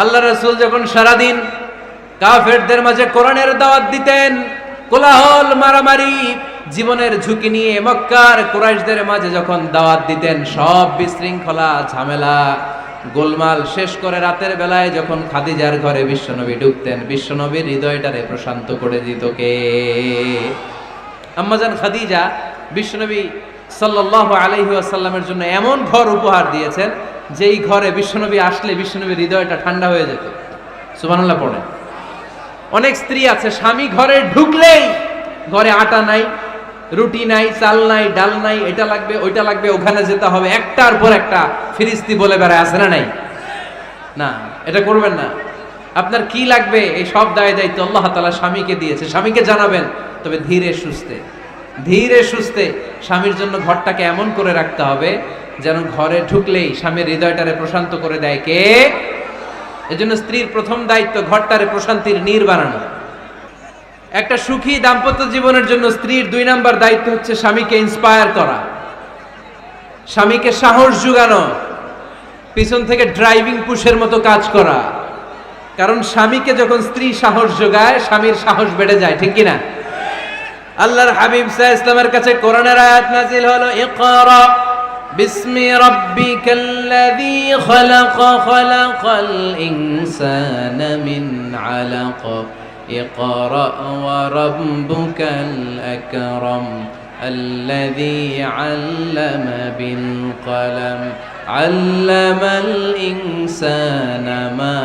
আল্লাহ রসুল যখন সারাদিন কাফেরদের মাঝে কোরআনের দাওয়াত দিতেন, কোলাহল, মারামারি, জীবনের ঝুঁকি নিয়ে মক্কার কুরাইশদের মাঝে যখন দাওয়াত দিতেন, সব বিশৃঙ্খলা, ঝামেলা, গোলমাল শেষ করে রাতের বেলায় যখন খাদিজার ঘরে বিশ্বনবী ঢুকতেন, বিশ্বনবীর হৃদয়টারে প্রশান্ত করে দিত কে? আম্মাজান খাদিজা বিশ্বনবী সাল্লাল্লাহু আলাইহি ওয়াসাল্লামের জন্য এমন ঘর উপহার দিয়েছেন যেই ঘরে বিশ্বনবী আসলে বিশ্বনবীর হৃদয়টা ঠান্ডা হয়ে যেত। সুবহানাল্লাহ পড়ে অনেক স্ত্রী আছে, স্বামী ঘরে ঢুকলেই ঘরে আটা নাই, রুটি নাই, চাল নাই, ডাল নাই, এটা লাগবে, ওইটা লাগবে, ওখানে যেতে হবে। একটার পর একটা ফিরিস্তি বলে বেড়ায়, আছে না নাই? না, এটা করবেন না। আপনার কি লাগবে? এই সব দায় দায়িত্ব আল্লাহ তালা স্বামীকে দিয়েছে। স্বামীকে জানাবেন, তবে ধীরে সুস্থে ধীরে সুস্থে স্বামীর জন্য ঘরটাকে এমন করে রাখতে হবে যেন ঘরে ঢুকলেই স্বামীর হৃদয়টারে প্রশান্ত করে দেয় কে? এজন্য স্ত্রীর প্রথম দায়িত্ব ঘরটারে প্রশান্তির নীর বানানো। একটা সুখী দাম্পত্য জীবনের জন্য স্ত্রীর দুই নাম্বার দায়িত্ব হচ্ছে স্বামীকে ইন্সপায়ার করা। স্বামীকে সাহস জুগানো। পিছন থেকে ড্রাইভিং পুশের মতো কাজ করা। কারণ স্বামীকে যখন স্ত্রী সাহস যোগায় স্বামীর সাহস বেড়ে যায়, ঠিক কিনা? আল্লাহর হাবিব সাহ ইসলামের কাছে কোরআনের আয়াত নাজিল হলো, ইকরা। باسم ربك الذي خلق خلق الإنسان من علق. اقرأ وربك الأكرم الذي علم بالقلم. علم الإنسان ما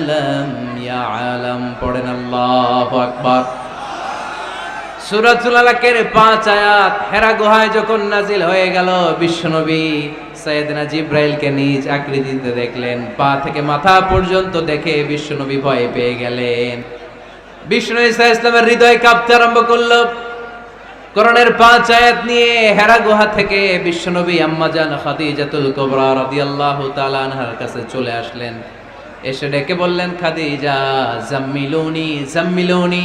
لم يعلم. قرن الله أكبر. সুরাতুল আলাকের পাঁচ আয়াত হেরা গুহায় যখন নাজিল হয়ে গেল, বিশ্বনবী সৈয়দনা জিব্রাইলকে নিজ আকৃতিতে দেখলেন, পা থেকে মাথা পর্যন্ত দেখে বিশ্বনবী ভয় পেয়ে গেলেন। বিষ্ণু ইসা ইসলামের হৃদয় কাঁপতে আরম্ভ করল। করণের পাঁচ আয়াত নিয়ে হেরা গুহা থেকে বিশ্বনবী আম্মাজান খাদিজাতুল কুবরা রাদিয়াল্লাহু তাআলা আনহার কাছে চলে আসলেন। এসে ডেকে বললেন, খাদিজা, জাম্মিলুনি জাম্মিলুনি।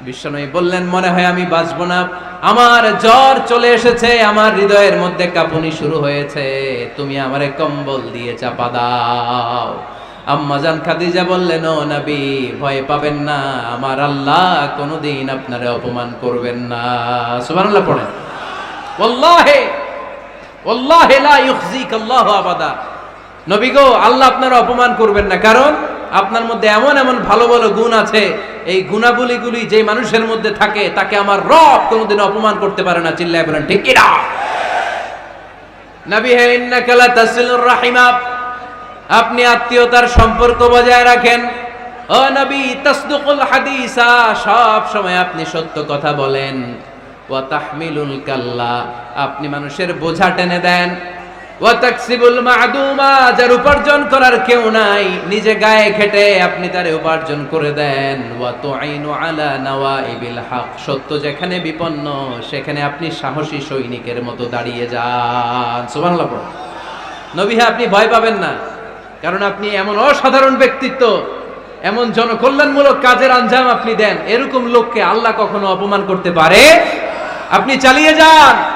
বিশ্বনবী বললেন, মনে হয় আমি বাঁচবো না। আমার জ্বর চলে এসেছে, আমার হৃদয়ের মধ্যে কাঁপুনি শুরু হয়েছে। তুমি আমারে কম্বল দিয়ে চাপা দাও। আম্মাজান খাদিজা বললেন, ও নবী, ভয় পাবেন না। আমার আল্লাহ কোনোদিন আপনারে অপমান করবেন না। সুবহানাল্লাহ পড়েন। ওয়াল্লাহে ওয়াল্লাহে লা ইউখজিক আল্লাহু আবাদা। নবী গো, আল্লাহ আপনারা অপমান করবেন না। কারণ আপনার মধ্যে এমন এমন ভালো ভালো গুণ আছে, এই গুণাবলীগুলি যে মানুষের মধ্যে থাকে, তাকে আমার রব কোনোদিন অপমান করতে পারে না, চিল্লায় বলেন, ঠিক কি না নবী হে, ইন্নাকা তাসিলুর রাহিমা। আপনি আত্মীয়তার সম্পর্ক বজায় রাখেন। হাদিসা, সব সময় আপনি সত্য কথা বলেন। কাল্লা, আপনি মানুষের বোঝা টেনে দেন। যার উপার্জন করার কেউ নাই। নিজে গায়ে খেটে আপনি তারে উপার্জন করে দেন। হক। সত্য যেখানে বিপন্ন, সেখানে আপনি সাহসী সৈনিকের মতো দাঁড়িয়ে যান। সুবহানাল্লাহ পড়ুন। নবী হ্যাঁ আপনি ভয় পাবেন না। কারণ আপনি এমন অসাধারণ ব্যক্তিত্ব, এমন জনকল্যাণমূলক কাজের আঞ্জাম আপনি দেন। এরকম লোককে আল্লাহ কখনো অপমান করতে পারে? আপনি চালিয়ে যান।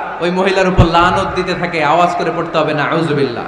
ওই মহিলার উপর লানত দিতে থাকে আওয়াজ করে পড়তে হবে না আউজুবিল্লাহ